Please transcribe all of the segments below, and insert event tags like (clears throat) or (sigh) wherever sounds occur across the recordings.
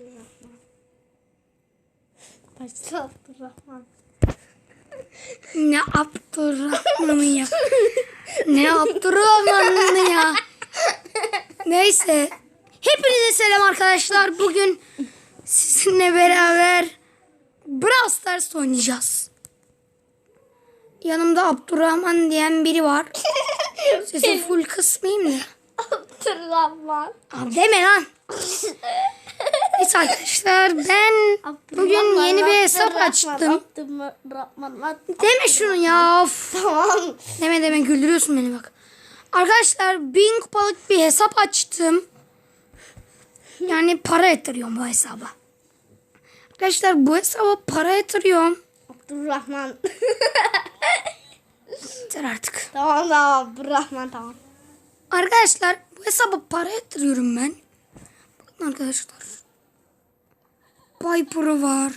Abdurrahman. Başla Abdurrahman. Ne Abdurrahman'ı ya. ne Abdurrahman'ı ya. Neyse. Hepinize selam arkadaşlar. Bugün sizinle beraber Brawl Stars oynayacağız. Yanımda Abdurrahman diyen biri var. Sesi full kısmayayım da. Abdurrahman. Abi deme lan. (laughs) Evet arkadaşlar ben bugün yeni bir hesap açtım. Deme şunu ya. Of. Tamam. Deme deme güldürüyorsun beni bak. Arkadaşlar bin kupalık bir hesap açtım. Yani para yatırıyorum bu hesaba. Arkadaşlar bu hesaba para yatırıyorum. Abdurrahman. Yeter artık. tamam tamam Abdurrahman tamam. Arkadaşlar bu hesaba para yatırıyorum ben. Bakın arkadaşlar. Piper var.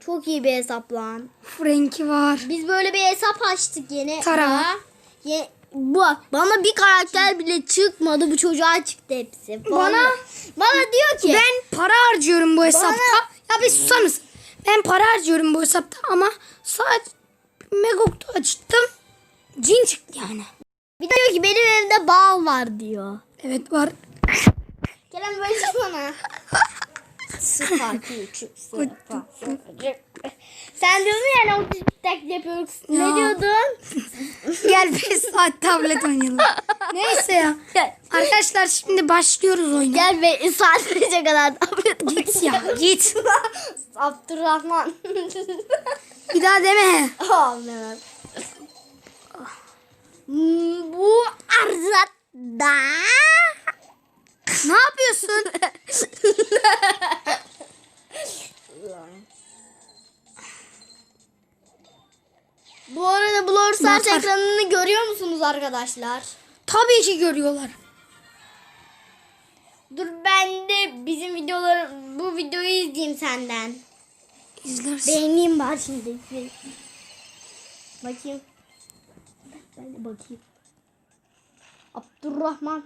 Çok iyi bir hesap lan. Frankie var. Biz böyle bir hesap açtık yeni. Tara. Ya. Ye- bu bana bir karakter bile çıkmadı. Bu çocuğa çıktı hepsi. Bana- bana diyor ki Ben para harcıyorum bu hesapta. Ya bir susar mısın? Ben para harcıyorum bu hesapta ama sadece Megok'ta açtım. Cin çıktı yani. bir de diyor ki benim evimde bal var diyor. Evet var. Kerem böyle sana. (laughs) Sıfır küçük sıfır. Sen diyordun yani o tek yapıyoruz. Ne Ya. diyordun? Gel 5 saat tablet oynayalım. Neyse ya. Arkadaşlar şimdi başlıyoruz oyuna. Gel ve sadece kadar davet Git ya git. (laughs) Abdurrahman. (laughs) Bir daha deme. Hmm, Bu arada Ne yapıyorsun? (laughs) Bu arada Blur Motor. ekranını görüyor musunuz arkadaşlar? Tabii ki görüyorlar. Dur ben de bizim videoları bu videoyu izleyeyim senden. İzlersin. Beğeneyim var şimdi. Bakayım. Ben de bakayım. Abdurrahman.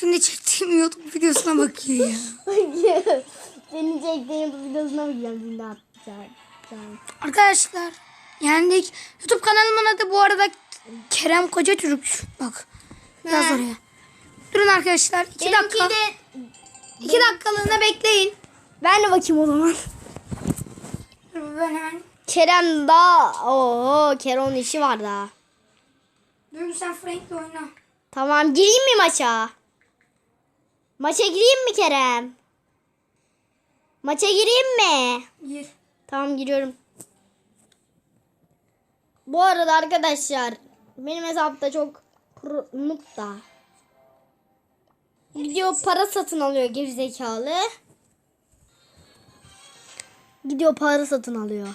Şimdi çektiğim YouTube videosuna bakıyor ya. (laughs) Senin çektiğin bu videosuna bakacağım şimdi atacağım. Arkadaşlar yendik. YouTube kanalımın adı bu arada Kerem Koca Türk. Bak yaz oraya. Durun arkadaşlar. iki Benimki dakika. de iki dakikalığına bekleyin. ben de bakayım o zaman. Ben hemen. Kerem daha. Oo Kerem'in işi var daha. Dur sen Frank'le oyna. Tamam gireyim mi maça? Maça gireyim mi Kerem? Maça gireyim mi? Gir. Tamam giriyorum. Bu arada arkadaşlar benim hesapta çok noob da. Gidiyor para satın alıyor gerizekalı. Gidiyor para satın alıyor.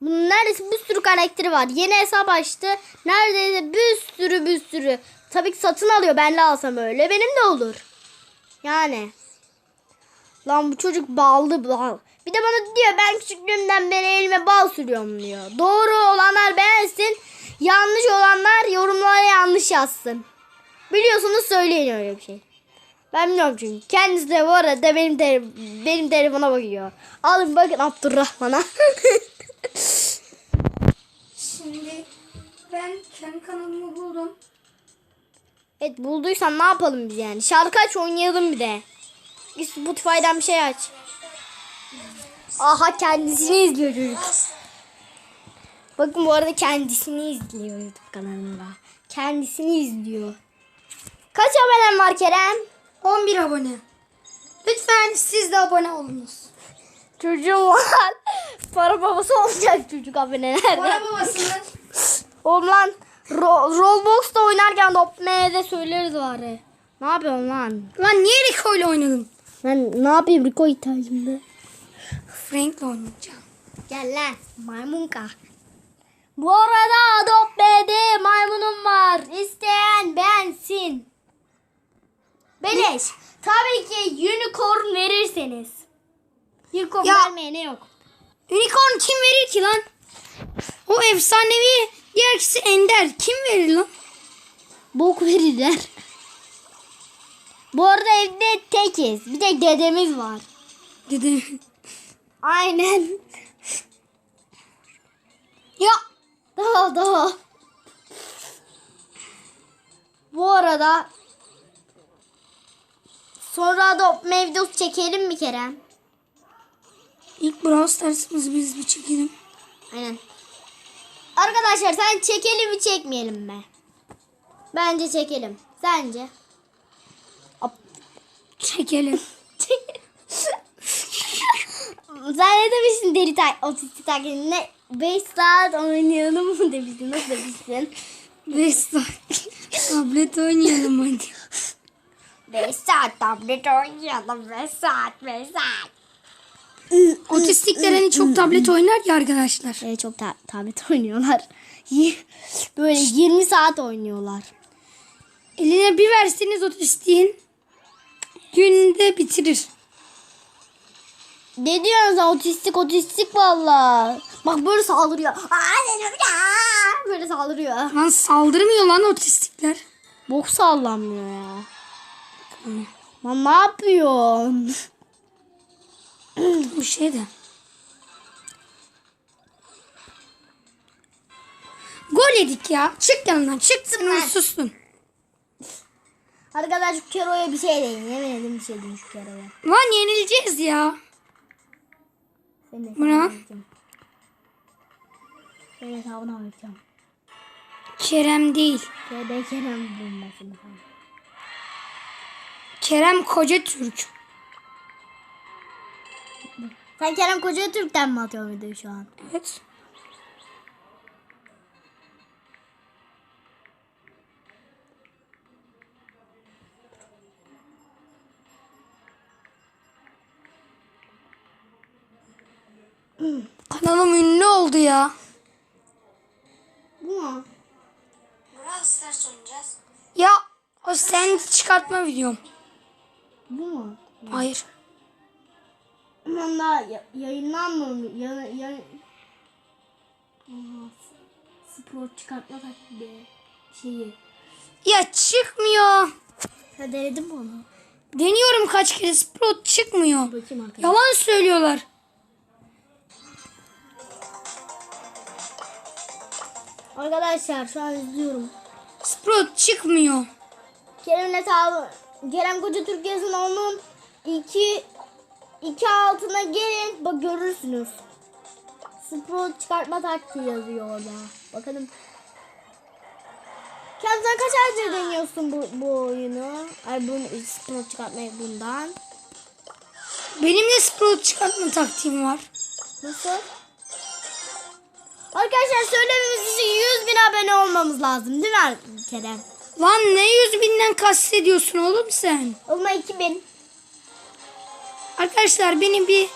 Bunun neredeyse bir sürü karakteri var. Yeni hesap açtı. Neredeyse bir sürü bir sürü. Tabii ki satın alıyor. Ben de alsam öyle. Benim de olur. Yani. Lan bu çocuk baldı bal. Bir de bana diyor ben küçüklüğümden beri elime bal sürüyorum diyor. Doğru olanlar beğensin. Yanlış olanlar yorumlara yanlış yazsın. Biliyorsunuz söyleyin öyle bir şey. Ben bilmiyorum çünkü. Kendisi de bu arada benim, te- benim telefona bakıyor. Alın bakın Abdurrahman'a. (laughs) Şimdi ben kendi kanalımı buldum. Evet bulduysan ne yapalım biz yani. Şarkı aç oynayalım bir de. Bir Spotify'dan bir şey aç. Aha kendisini izliyor çocuk. Bakın bu arada kendisini izliyor YouTube kanalında. Kendisini izliyor. Kaç abonen var Kerem? 11 abone. Lütfen siz de abone olunuz. Çocuğum var. Para babası olacak çocuk abonelerden. Bana babasının Oğlum lan Ro- Roblox'ta oynarken Dopme'de söyleriz bari. Ne yapıyorsun lan? Lan niye Rico ile oynadın? Ben ne yapayım Rico ihtiyacımda. Frank'le oynayacağım. Gel lan maymunka. Bu arada Adobe'de maymunum var. İsteyen bensin. Beleş. Tabii ki unicorn verirseniz. Unicorn Ya. vermeyene yok. Unicorn kim verir ki lan? O efsanevi diğer ender. Kim verir lan? Bok verirler. Bu arada evde tekiz. Bir de dedemiz var. Dede. Aynen. Ya Daha daha. Bu arada sonra da mevdus çekelim mi Kerem? ilk Brawl Stars'ımızı biz bir çekelim. Aynen. Arkadaşlar sen çekelim mi çekmeyelim mi? Bence çekelim. Sence? Çekelim. (laughs) sen ne demiştin deli tak otistik taklidinde? 5 saat oynayalım mı demiştin? Nasıl demiştin? 5 saat. Tablet oynayalım hadi. 5 saat tablet oynayalım. 5 saat 5 saat. Otistikler hani çok tablet oynar ya arkadaşlar. Evet çok ta- tablet (laughs) oynuyorlar. Böyle 20 saat oynuyorlar. Eline bir verseniz otistiğin günde bitirir. Ne diyorsun sen otistik otistik valla. Bak böyle saldırıyor. Aa. Böyle saldırıyor. Lan saldırmıyor lan otistikler. Bok sallanmıyor ya. Lan ne yapıyorsun? Bu şey de. Gol yedik ya. Çık yanından. Çık sen lan. sustun. Arkadaş şu Kero'ya bir şey deyin. Yemin ederim bir şey deyin şu Kero'ya. Lan yenileceğiz ya. Bu ne. Senin hesabına vereceğim. Kerem değil. KB Kerem bulmasın. Kerem Koca Türk. Sen Kerem Koca Türk'ten mi atıyorsun videoyu şu an? Evet. (clears throat) Kanalım ünlü oldu ya. Bu mu? Ya o sen çıkartma videom. Bu mu? Hayır. Aman daha ya- yayınlanmamış. Ya, ya... Aa, Spor çıkartma taklidi şeyi. Ya çıkmıyor. Ha denedim onu? Deniyorum kaç kere Sprout çıkmıyor. Yalan söylüyorlar. Arkadaşlar şu an izliyorum. Sprout çıkmıyor. Kerem'in hesabı Kerem Koca Türk yazın onun iki iki altına gelin bak görürsünüz. Spor çıkartma taktiği yazıyor orada. Bakalım. Sen kaç aydır deniyorsun bu, bu oyunu? Ay bu spor çıkartmayı bundan. Benim de Sprout çıkartma taktiğim var. Nasıl? Arkadaşlar söylememiz için 100 bin abone olmamız lazım değil mi Kerem? Lan ne yüz binden kastediyorsun oğlum sen? Olma 2000. Arkadaşlar benim bir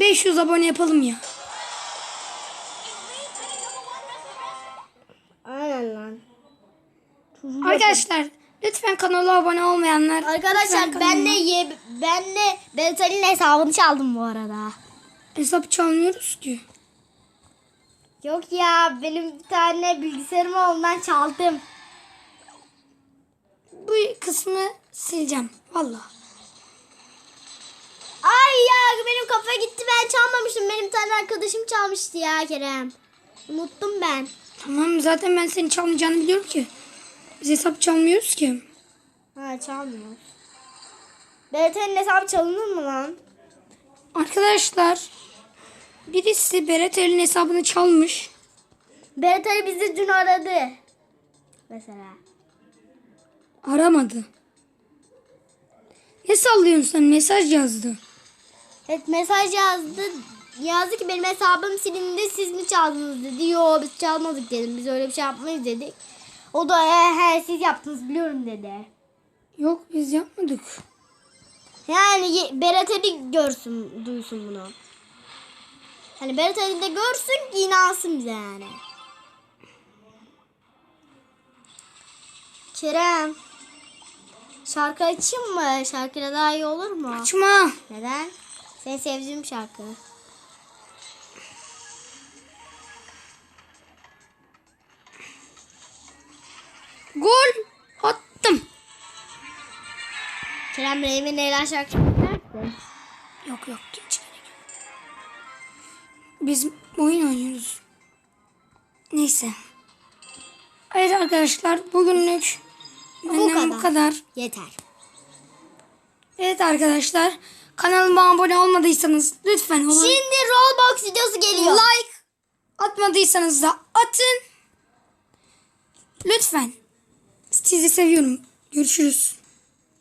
500 abone yapalım ya. Aynen lan. Arkadaşlar lütfen kanala abone olmayanlar. Arkadaşlar kanalıma- ben de ye, ben de Bental'in hesabını çaldım bu arada. hesap çalmıyoruz ki. Yok ya benim bir tane bilgisayarım ondan çaldım. Bu kısmı sileceğim. Valla. Ay ya benim kafa gitti ben çalmamıştım. Benim tane arkadaşım çalmıştı ya Kerem. Unuttum ben. Tamam zaten ben senin çalmayacağını biliyorum ki. Biz hesap çalmıyoruz ki. Ha çalmıyor. Bental'in hesabı çalınır mı lan? Arkadaşlar birisi Berat El'in hesabını çalmış. Berat Ali bizi dün aradı. Mesela. Aramadı. Ne sallıyorsun sen? Mesaj yazdı. Evet mesaj yazdı. Yazdı ki benim hesabım silindi siz mi çaldınız dedi. Yo biz çalmadık dedim. Biz öyle bir şey yapmayız dedik. O da he he siz yaptınız biliyorum dedi. Yok biz yapmadık. Yani Berat Ali görsün, duysun bunu. Hani Berat Ali de görsün ki inansın bize yani. Kerem. Şarkı açayım mı? Şarkıyla daha iyi olur mu? Açma. Neden? Seni sevdiğim şarkı. Gol attım. Kerem Bey'in Leyla şarkı dinlersin. Yok yok geç gerek. Biz oyun oynuyoruz. Neyse. Evet arkadaşlar bugünlük bu kadar. kadar. Yeter. Evet arkadaşlar kanalıma abone olmadıysanız lütfen olun. Şimdi Roblox videosu geliyor. Like atmadıysanız da atın. Lütfen. Sizi seviyorum. Görüşürüz.